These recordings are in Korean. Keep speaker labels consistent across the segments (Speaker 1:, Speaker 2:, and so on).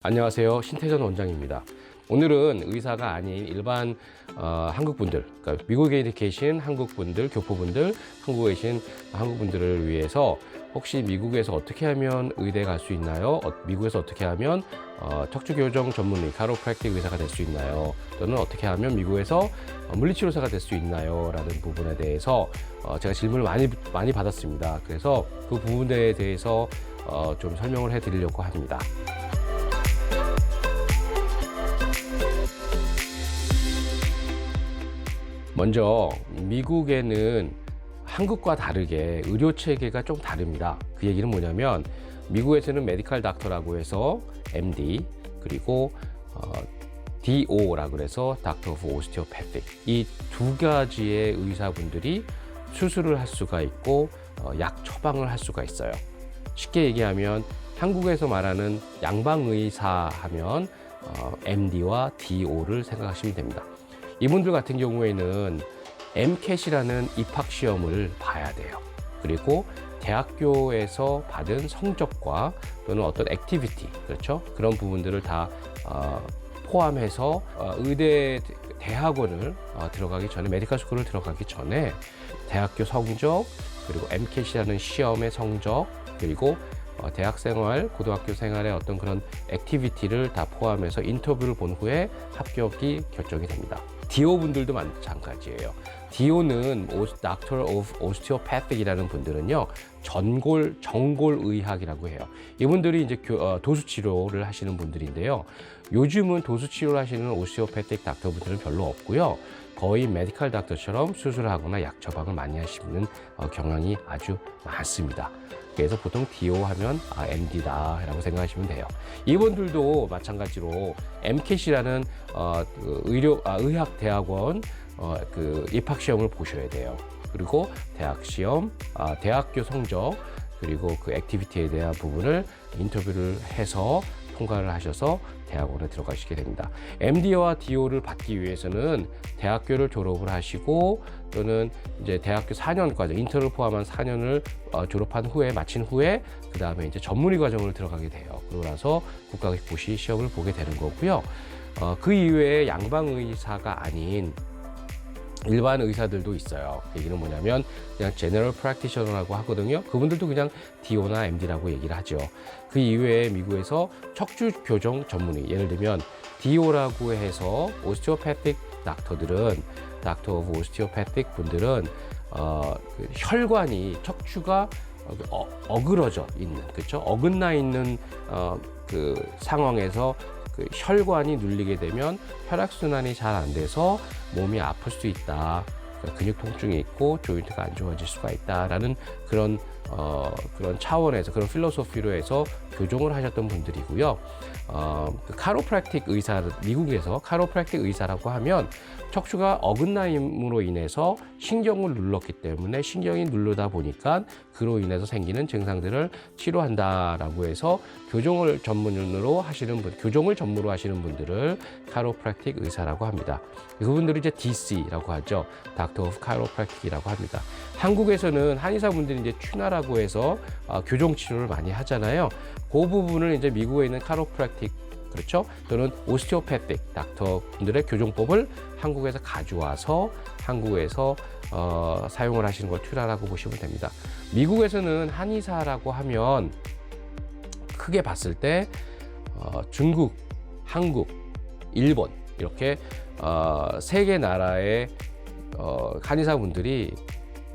Speaker 1: 안녕하세요. 신태전 원장입니다. 오늘은 의사가 아닌 일반 어, 한국분들, 그러니까 미국에 계신 한국분들, 교포분들, 한국에 계신 한국분들을 위해서 혹시 미국에서 어떻게 하면 의대 갈 수 있나요? 어, 미국에서 어떻게 하면 어, 척추교정 전문의, 카로프랙틱 의사가 될 수 있나요? 또는 어떻게 하면 미국에서 어, 물리치료사가 될 수 있나요? 라는 부분에 대해서 어, 제가 질문을 많이 많이 받았습니다. 그래서 그 부분에 대해서 어, 좀 설명을 해 드리려고 합니다. 먼저 미국에는 한국과 다르게 의료 체계가 좀 다릅니다. 그 얘기는 뭐냐면 미국에서는 메디컬 닥터라고 해서 MD 그리고 어, DO라고 그래서 닥터 오브 오스티오패틱 이 두 가지의 의사분들이 수술을 할 수가 있고 어, 약 처방을 할 수가 있어요. 쉽게 얘기하면 한국에서 말하는 양방 의사 하면 어, MD와 DO를 생각하시면 됩니다. 이분들 같은 경우에는 MCAT이라는 입학 시험을 봐야 돼요. 그리고 대학교에서 받은 성적과 또는 어떤 액티비티 그렇죠 그런 부분들을 다 어, 포함해서 어, 의대 대학원을 어, 들어가기 전에 메디컬 스쿨을 들어가기 전에 대학교 성적 그리고 MCAT이라는 시험의 성적 그리고 어, 대학 생활, 고등학교 생활의 어떤 그런 액티비티를 다 포함해서 인터뷰를 본 후에 합격이 결정이 됩니다. 디오 분들도 마찬가지예요. 디오는 Doctor of Osteopathic이라는 분들은요 전골 정골 의학이라고 해요. 이분들이 이제 교- 어, 도수 치료를 하시는 분들인데요. 요즘은 도수 치료를 하시는 오스티오패틱 닥터 분들은 별로 없고요. 거의 메디컬 닥터처럼 수술을 하거나 약 처방을 많이 하시는 어, 경향이 아주 많습니다. 그래서 보통 DO 하면 아, MD다 라고 생각하시면 돼요. 이분들도 마찬가지로 MCAT이라는 어, 그 의료 아, 의학 대학원 어, 그 입학 시험을 보셔야 돼요. 그리고 대학 시험, 아, 대학교 성적 그리고 그 액티비티에 대한 부분을 인터뷰를 해서 통과를 하셔서 대학원에 들어가시게 됩니다. MD와 DO를 받기 위해서는 대학교를 졸업을 하시고 또는 이제 대학교 4년 과정, 인턴을 포함한 4년을 어, 졸업한 후에 마친 후에 그 다음에 이제 전문의 과정을 들어가게 돼요. 그러고 나서 국가고시 시험을 보게 되는 거고요. 어, 그 이외에 양방 의사가 아닌 일반 의사들도 있어요. 그 얘기는 뭐냐면 그냥 제너럴 프랙티셔너라고 하거든요. 그분들도 그냥 DO나 MD라고 얘기를 하죠. 그 이외에 미국에서 척추 교정 전문의 예를 들면 DO라고 해서 오스티오패틱 닥터들은 닥터 오브 오스티오패틱 분들은 어, 그 혈관이 척추가 어, 어그러져 있는 그렇죠 어긋나 있는 어, 그 상황에서 그 혈관이 눌리게 되면 혈액 순환이 잘 안 돼서 몸이 아플 수 있다. 그러니까 근육 통증이 있고 조인트가 안 좋아질 수가 있다라는 그런 어, 그런 차원에서 그런 필로소피로 해서 교정을 하셨던 분들이고요. 어, 그 카로프랙틱 의사 미국에서 카로프랙틱 의사라고 하면 척추가 어긋나임으로 인해서 신경을 눌렀기 때문에 신경이 누르다 보니까 그로 인해서 생기는 증상들을 치료한다라고 해서 교정을 전문으로 하시는 분, 교정을 전문으로 하시는 분들을 카로프랙틱 의사라고 합니다. 그분들이 이제 DC라고 하죠. 닥터 오브 카로프랙틱이라고 합니다. 한국에서는 한의사분들이 이제 추나라고 해서 어, 교정 치료를 많이 하잖아요. 그 부분을 이제 미국에 있는 카로프랙틱 그렇죠? 또는 오스티오패틱 닥터 분들의 교정법을 한국에서 가져와서 한국에서 어, 사용을 하시는 걸 튜라라고 보시면 됩니다. 미국에서는 한의사라고 하면 크게 봤을 때 어, 중국, 한국, 일본 이렇게 어, 세개 나라의 어, 한의사분들이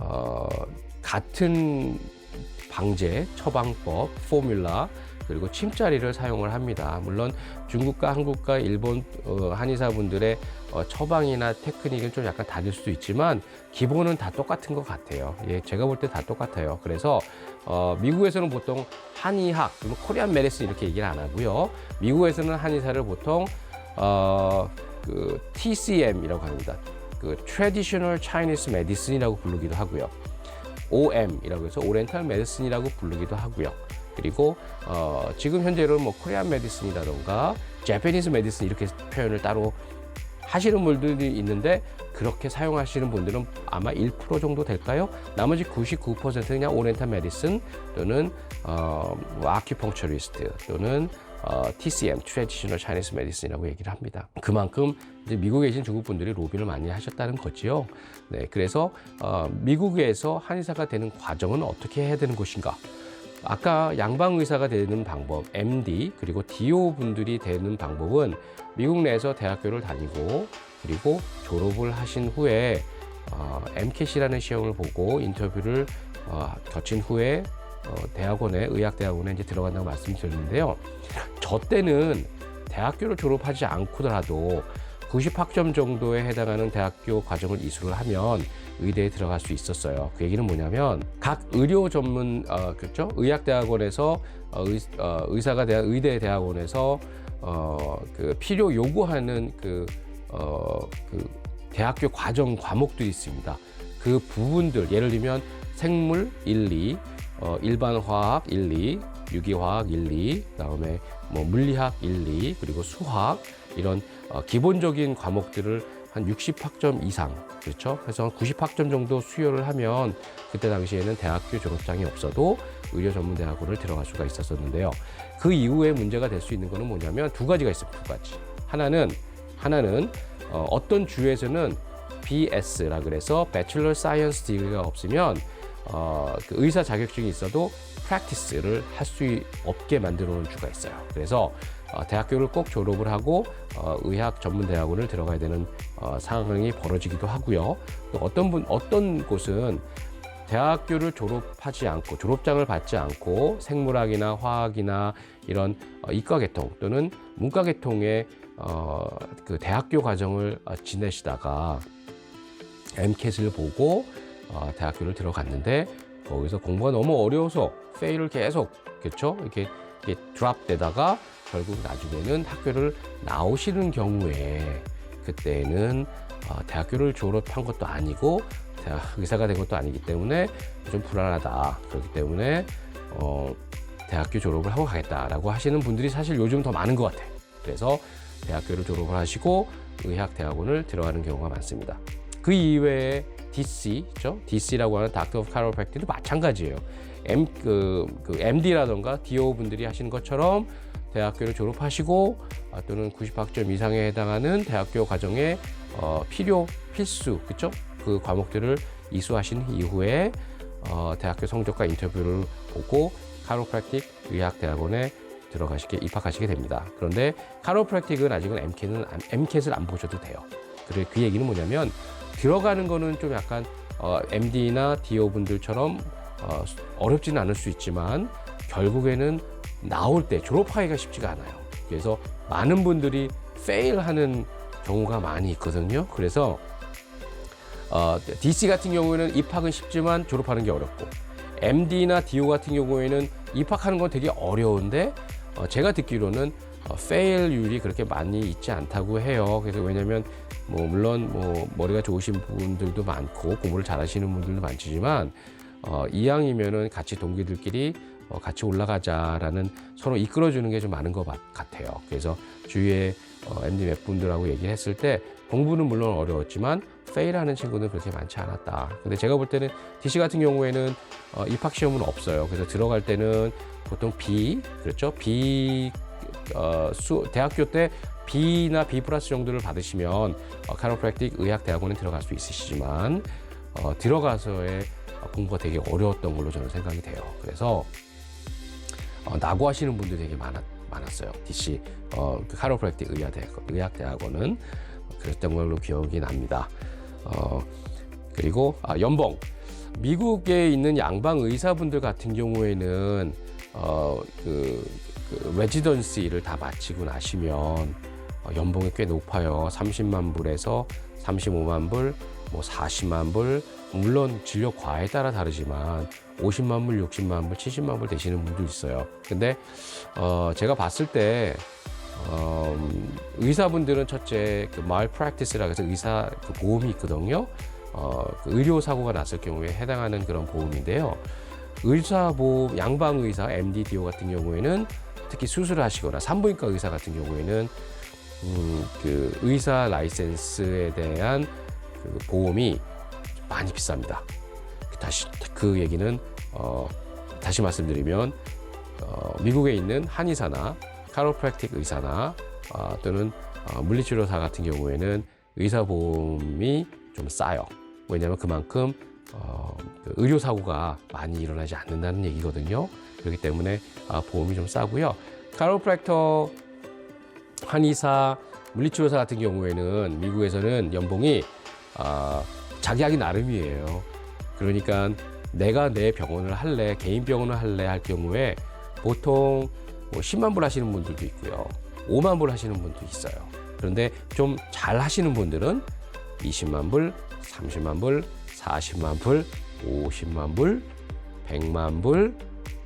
Speaker 1: 어, 같은 방제, 처방법, 포뮬라 그리고 침자리를 사용을 합니다. 물론 중국과 한국과 일본 어, 한의사분들의 어, 처방이나 테크닉은 좀 약간 다를 수도 있지만 기본은 다 똑같은 것 같아요. 예, 제가 볼 때 다 똑같아요. 그래서 어, 미국에서는 보통 한의학, 뭐 코리안 메디슨 이렇게 얘기를 안 하고요. 미국에서는 한의사를 보통 어, 그 TCM이라고 합니다. 그 Traditional Chinese Medicine이라고 부르기도 하고요. OM이라고 해서 오렌탈 메디슨이라고 부르기도 하고요. 그리고 어, 지금 현재로는 뭐 코리안 메디슨이라던가 제페니스 메디슨 이렇게 표현을 따로 하시는 분들이 있는데 그렇게 사용하시는 분들은 아마 1% 정도 될까요? 나머지 99%는 그냥 오렌탈 메디슨 또는 어, 뭐 아큐펑처리스트 또는 어, TCM, Traditional Chinese Medicine이라고 얘기를 합니다. 그만큼 이제 미국에 계신 중국 분들이 로비를 많이 하셨다는 거지요. 네, 그래서 어, 미국에서 한의사가 되는 과정은 어떻게 해야 되는 것인가? 아까 양방 의사가 되는 방법, MD 그리고 DO 분들이 되는 방법은 미국 내에서 대학교를 다니고 그리고 졸업을 하신 후에 어, MCAT이라는 시험을 보고 인터뷰를 어, 거친 후에 어, 대학원에 의학대학원에 이제 들어간다고 말씀드렸는데요. 저 때는 대학교를 졸업하지 않고더라도 90학점 정도에 해당하는 대학교 과정을 이수를 하면 의대에 들어갈 수 있었어요. 그 얘기는 뭐냐면 각 의료 전문 어, 그렇죠? 의학대학원에서 어, 의, 어, 의사가 대 의대 대학원에서 어, 그 필요 요구하는 그, 어, 그 대학교 과정 과목들이 있습니다. 그 부분들 예를 들면 생물 1, 2, 어, 일반 화학 1, 2, 유기화학 1, 2, 그다음에 뭐 물리학 1, 2, 그리고 수학 이런 어, 기본적인 과목들을 한 60학점 이상 그렇죠. 그래서 90학점 정도 수요를 하면 그때 당시에는 대학교 졸업장이 없어도 의료 전문 대학원을 들어갈 수가 있었었는데요. 그 이후에 문제가 될 수 있는 거는 뭐냐면 두 가지가 있습니다. 두 가지. 하나는 하나는 어, 어떤 주에서는 BS라 그래서 Bachelor Science Degree가 없으면 어, 그 의사 자격증이 있어도 프랙티스를 할 수 없게 만들어 놓은 주가 있어요. 그래서 어, 대학교를 꼭 졸업을 하고 어, 의학 전문 대학원을 들어가야 되는 어, 상황이 벌어지기도 하고요. 또 어떤 분 어떤 곳은 대학교를 졸업하지 않고 졸업장을 받지 않고 생물학이나 화학이나 이런 어, 이과 계통 또는 문과 계통의 어, 그 대학교 과정을 어, 지내시다가 MCAT을 보고 어, 대학교를 들어갔는데 거기서 공부가 너무 어려워서 페일을 계속 그렇죠 이렇게, 이렇게 드랍 되다가 결국 나중에는 학교를 나오시는 경우에 그때는 어, 대학교를 졸업한 것도 아니고 대학 의사가 된 것도 아니기 때문에 좀 불안하다 그렇기 때문에 어, 대학교 졸업을 하고 가겠다라고 하시는 분들이 사실 요즘 더 많은 것 같아요. 그래서 대학교를 졸업을 하시고 의학대학원을 들어가는 경우가 많습니다. 그 이외에 DC, 죠 DC라고 하는 Doctor of Chiropractic도 마찬가지예요. M, 그, 그 MD라던가 DO 분들이 하시는 것처럼 대학교를 졸업하시고 아, 또는 90학점 이상에 해당하는 대학교 과정에 어, 필요 필수 그쵸 그 과목들을 이수하신 이후에 어, 대학교 성적과 인터뷰를 보고 카로프랙틱 의학대학원에 들어가시게 입학하시게 됩니다. 그런데 카로프랙틱은 아직은 MCAT은 MCAT을 안 보셔도 돼요. 그래 그 얘기는 뭐냐면 들어가는 거는 좀 약간 어, MD나 DO 분들처럼 어, 어렵지는 않을 수 있지만 결국에는 나올 때 졸업하기가 쉽지가 않아요. 그래서 많은 분들이 페일하는 경우가 많이 있거든요. 그래서 어, DC 같은 경우에는 입학은 쉽지만 졸업하는 게 어렵고 MD나 DO 같은 경우에는 입학하는 건 되게 어려운데 어, 제가 듣기로는 어, 페일률이 그렇게 많이 있지 않다고 해요. 그래서 왜냐면 뭐 물론 뭐 머리가 좋으신 분들도 많고 공부를 잘하시는 분들도 많지만 어, 이왕이면은 같이 동기들끼리 어, 같이 올라가자라는 서로 이끌어주는 게 좀 많은 것 같아요. 그래서 주위에 어, MD 몇 분들하고 얘기를 했을 때 공부는 물론 어려웠지만 페일하는 친구는 그렇게 많지 않았다. 근데 제가 볼 때는 DC 같은 경우에는 어, 입학 시험은 없어요. 그래서 들어갈 때는 보통 B 그렇죠? B 어, 수, 대학교 때 B나 B 플러스 정도를 받으시면 어, 카로프랙틱 의학 대학원에 들어갈 수 있으시지만 어, 들어가서의 공부가 되게 어려웠던 걸로 저는 생각이 돼요. 그래서 어, 낙오하시는 분들이 되게 많았, 많았어요. DC 어, 그 카로프랙틱 의학대학, 의학대학원은 그랬던 걸로 기억이 납니다. 어, 그리고 아, 연봉 미국에 있는 양방 의사분들 같은 경우에는 어, 그, 그 레지던시를 다 마치고 나시면 어, 연봉이 꽤 높아요. 30만 불에서 35만 불, 뭐 40만 불, 물론 진료 과에 따라 다르지만 50만 불, 60만 불, 70만 불 되시는 분도 있어요. 근데 어, 제가 봤을 때 어, 음, 의사분들은 첫째 그 malpractice라 해서 의사 그 보험이 있거든요. 어, 그 의료 사고가 났을 경우에 해당하는 그런 보험인데요. 의사 보험 양방 의사 MDDO 같은 경우에는 특히 수술을 하시거나 산부인과 의사 같은 경우에는 음, 그 의사 라이센스에 대한 그 보험이 많이 비쌉니다. 다시 그 얘기는 어, 다시 말씀드리면 어, 미국에 있는 한의사나 카로프랙틱 의사나 어, 또는 어, 물리치료사 같은 경우에는 의사 보험이 좀 싸요. 왜냐하면 그만큼 어, 그 의료 사고가 많이 일어나지 않는다는 얘기거든요. 그렇기 때문에 아, 보험이 좀 싸고요. 카로프랙터, 한의사, 물리치료사 같은 경우에는 미국에서는 연봉이 아, 자기 하기 나름이에요. 그러니까 내가 내 병원을 할래, 개인 병원을 할래 할 경우에 보통 뭐 10만 불 하시는 분들도 있고요. 5만 불 하시는 분도 있어요. 그런데 좀 잘 하시는 분들은 20만 불, 30만 불, 40만 불, 50만 불, 100만 불,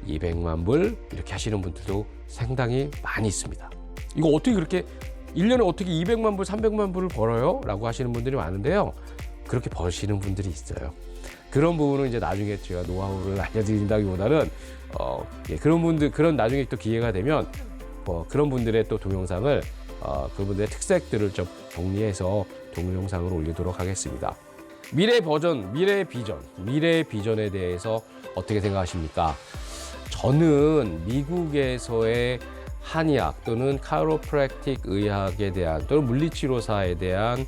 Speaker 1: 200만 불 이렇게 하시는 분들도 상당히 많이 있습니다. 이거 어떻게 그렇게 1년에 어떻게 200만 불, 300만 불을 벌어요? 라고 하시는 분들이 많은데요. 그렇게 버시는 분들이 있어요. 그런 부분은 이제 나중에 제가 노하우를 알려드린다기보다는 어, 예, 그런 분들 그런 나중에 또 기회가 되면 어, 그런 분들의 또 동영상을 어, 그분들의 특색들을 좀 정리해서 동영상으로 올리도록 하겠습니다. 미래 버전, 미래 비전, 미래 비전에 대해서 어떻게 생각하십니까? 저는 미국에서의 한의학 또는 카로프랙틱 의학에 대한 또는 물리치료사에 대한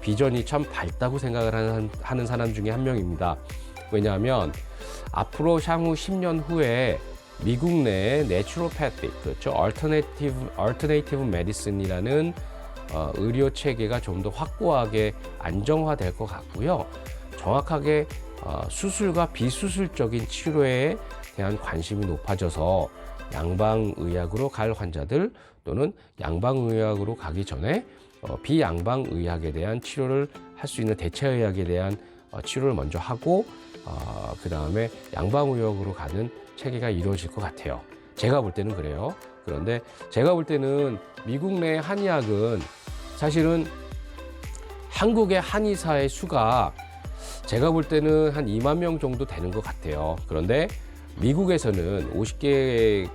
Speaker 1: 비전이 참 밝다고 생각을 하는, 하는 사람 중에 한 명입니다. 왜냐하면 앞으로 향후 10년 후에 미국 내에 내추로패틱, 그렇죠? 얼터네이티브, 얼터네이티브 메디슨이라는 어, 의료 체계가 좀 더 확고하게 안정화될 것 같고요. 정확하게 어, 수술과 비수술적인 치료에 대한 관심이 높아져서 양방의학으로 갈 환자들 또는 양방의학으로 가기 전에 어, 비양방의학에 대한 치료를 할 수 있는 대체의학에 대한 어, 치료를 먼저 하고 어, 그 다음에 양방의학으로 가는 체계가 이루어질 것 같아요. 제가 볼 때는 그래요. 그런데 제가 볼 때는 미국 내 한의학은 사실은 한국의 한의사의 수가 제가 볼 때는 한 2만 명 정도 되는 것 같아요. 그런데 미국에서는 50개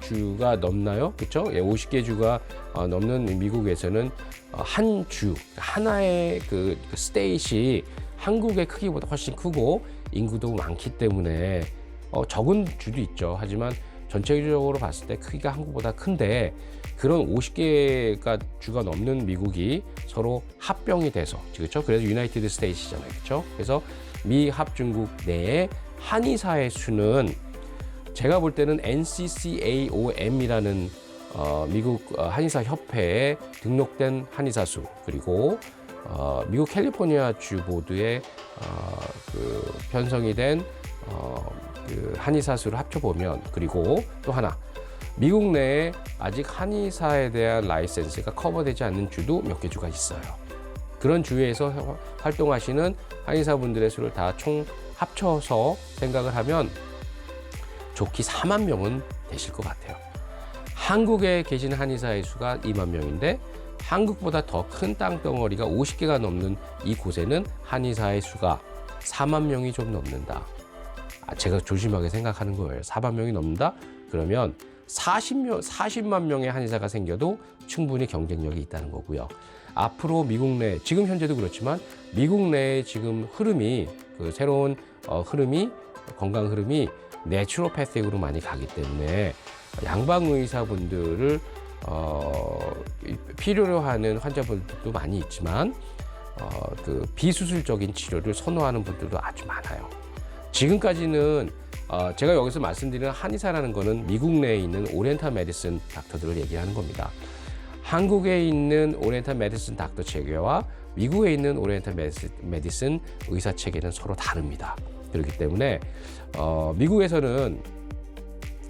Speaker 1: 주가 넘나요? 그렇죠? 예, 50개 주가 어, 넘는 미국에서는 어, 한 주, 하나의 그, 그 스테이시 한국의 크기보다 훨씬 크고 인구도 많기 때문에 어, 적은 주도 있죠. 하지만 전체적으로 봤을 때 크기가 한국보다 큰데 그런 50개가 주가 넘는 미국이 서로 합병이 돼서 그렇죠? 그래서 유나이티드 스테이트잖아요. 그렇죠? 그래서 미 합중국 내에 한의사의 수는 제가 볼 때는 NCCAOM이라는 어, 미국 어, 한의사 협회에 등록된 한의사 수 그리고 어, 미국 캘리포니아 주 보드에 어, 그 편성이 된 어, 그 한의사 수를 합쳐 보면 그리고 또 하나 미국 내에 아직 한의사에 대한 라이센스가 커버되지 않는 주도 몇 개 주가 있어요. 그런 주에서 활동하시는 한의사분들의 수를 다 총 합쳐서 생각을 하면 좋기 4만 명은 되실 것 같아요. 한국에 계신 한의사의 수가 2만 명인데 한국보다 더 큰 땅덩어리가 50개가 넘는 이 곳에는 한의사의 수가 4만 명이 좀 넘는다. 아, 제가 조심하게 생각하는 거예요. 4만 명이 넘는다? 그러면 40명, 40만 명의 한의사가 생겨도 충분히 경쟁력이 있다는 거고요. 앞으로 미국 내, 지금 현재도 그렇지만 미국 내의 지금 흐름이, 그 새로운 어, 흐름이, 건강 흐름이 내추로패틱으로 많이 가기 때문에 양방 의사분들을 어, 필요로 하는 환자분들도 많이 있지만 어, 그 비수술적인 치료를 선호하는 분들도 아주 많아요. 지금까지는 어, 제가 여기서 말씀드리는 한의사라는 거는 미국 내에 있는 오리엔탈 메디슨 닥터들을 얘기하는 겁니다. 한국에 있는 오리엔탈 메디슨 닥터 체계와 미국에 있는 오리엔탈 메디슨, 의사 체계는 서로 다릅니다. 그렇기 때문에 어, 미국에서는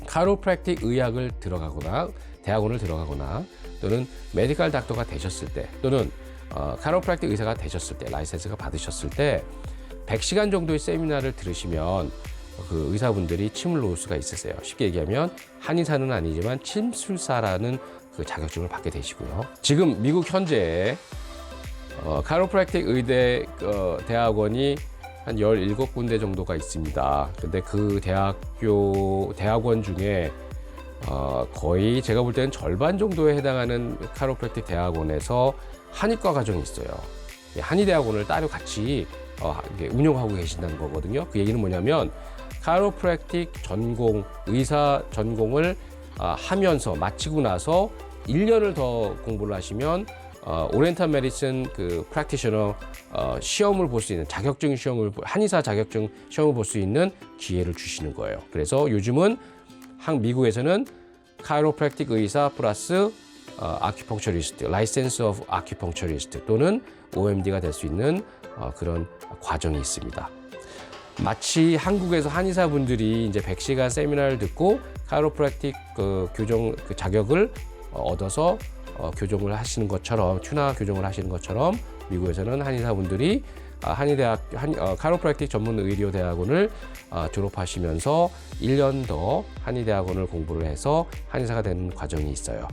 Speaker 1: 카로프랙틱 의학을 들어가거나 대학원을 들어가거나 또는 메디컬 닥터가 되셨을 때 또는 어, 카로프랙틱 의사가 되셨을 때 라이센스가 받으셨을 때 100시간 정도의 세미나를 들으시면 그 의사분들이 침을 놓을 수가 있으세요. 쉽게 얘기하면 한의사는 아니지만 침술사라는 그 자격증을 받게 되시고요. 지금 미국 현재 어, 카로프랙틱 의대 어, 대학원이 한 17군데 정도가 있습니다. 근데 그 대학교, 대학원 중에 어, 거의 제가 볼 때는 절반 정도에 해당하는 카로프랙틱 대학원에서 한의과 과정이 있어요. 이 한의대학원을 따로 같이 어, 운영하고 계신다는 거거든요. 그 얘기는 뭐냐면 카로프랙틱 전공, 의사 전공을 아, 하면서 마치고 나서 1년을 더 공부를 하시면 어, 오렌탈 메디슨 그 프랙티셔너 어, 시험을 볼 수 있는 자격증 시험을 보- 한의사 자격증 시험을 볼 수 있는 기회를 주시는 거예요. 그래서 요즘은 한 미국에서는 카이로프랙틱 의사 플러스 어, 아큐펑처리스트, 라이센스 오브 아큐펑처리스트 또는 OMD가 될 수 있는 어, 그런 과정이 있습니다. 마치 한국에서 한의사분들이 이제 100시간 세미나를 듣고 카이로프랙틱 그 교정 그 자격을 어, 얻어서 어, 교정을 하시는 것처럼 튜나 교정을 하시는 것처럼 미국에서는 한의사분들이 아, 한의대학 한 어, 카이로프랙틱 전문 의료 대학원을 어, 졸업하시면서 1년 더 한의대학원을 공부를 해서 한의사가 되는 과정이 있어요.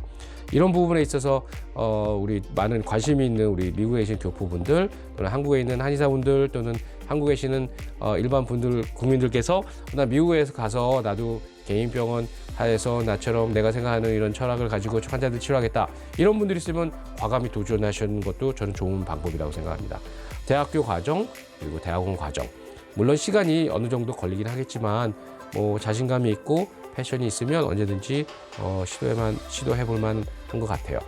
Speaker 1: 이런 부분에 있어서 어, 우리 많은 관심이 있는 우리 미국에 계신 교포분들 또는 한국에 있는 한의사분들 또는 한국에 계시는 어, 일반 분들 국민들께서 나 미국에서 가서 나도 개인 병원 하에서 나처럼 내가 생각하는 이런 철학을 가지고 환자들 치료하겠다 이런 분들이 있으면 과감히 도전하시는 것도 저는 좋은 방법이라고 생각합니다. 대학교 과정 그리고 대학원 과정 물론 시간이 어느 정도 걸리긴 하겠지만 뭐 자신감이 있고 패션이 있으면 언제든지 어, 시도해만 시도해볼 만한 것 같아요.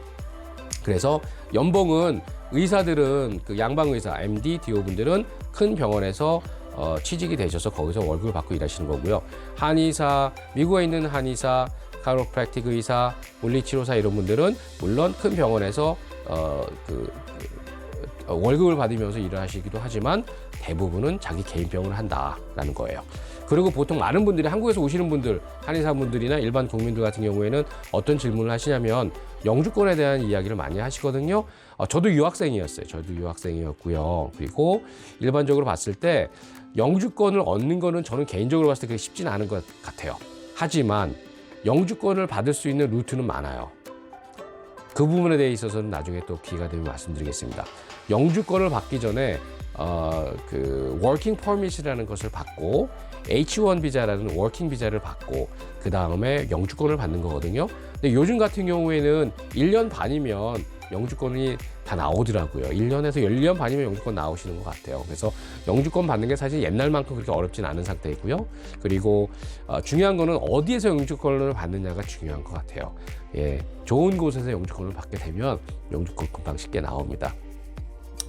Speaker 1: 그래서 연봉은 의사들은 그 양방 의사, MD, DO 분들은 큰 병원에서 어, 취직이 되셔서 거기서 월급을 받고 일하시는 거고요. 한의사, 미국에 있는 한의사, 카이로프랙틱 의사, 물리치료사 이런 분들은 물론 큰 병원에서 어, 그, 그, 어, 월급을 받으면서 일을 하시기도 하지만 대부분은 자기 개인 병원을 한다라는 거예요. 그리고 보통 많은 분들이 한국에서 오시는 분들, 한의사분들이나 일반 국민들 같은 경우에는 어떤 질문을 하시냐면 영주권에 대한 이야기를 많이 하시거든요. 어, 저도 유학생이었어요. 저도 유학생이었고요. 그리고 일반적으로 봤을 때 영주권을 얻는 거는 저는 개인적으로 봤을 때 그게 쉽지는 않은 것 같아요. 하지만 영주권을 받을 수 있는 루트는 많아요. 그 부분에 대해 있어서는 나중에 또 기회가 되면 말씀드리겠습니다. 영주권을 받기 전에 어, 그 워킹 퍼밋이라는 것을 받고 H1 비자라는 워킹 비자를 받고 그 다음에 영주권을 받는 거거든요. 근데 요즘 같은 경우에는 1년 반이면 영주권이 다 나오더라고요. 1년에서 1년 반이면 영주권 나오시는 것 같아요. 그래서 영주권 받는 게 사실 옛날만큼 그렇게 어렵진 않은 상태이고요. 그리고 어, 중요한 거는 어디에서 영주권을 받느냐가 중요한 것 같아요. 예, 좋은 곳에서 영주권을 받게 되면 영주권 금방 쉽게 나옵니다.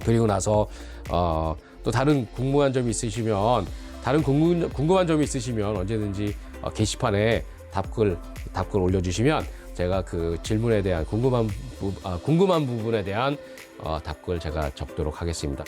Speaker 1: 그리고 나서 어, 또 다른 궁금한 점이 있으시면 다른 궁금, 궁금한 점이 있으시면 언제든지 어, 게시판에 답글 답글 올려주시면 제가 그 질문에 대한 궁금한 부, 아, 궁금한 부분에 대한 어, 답글 제가 적도록 하겠습니다.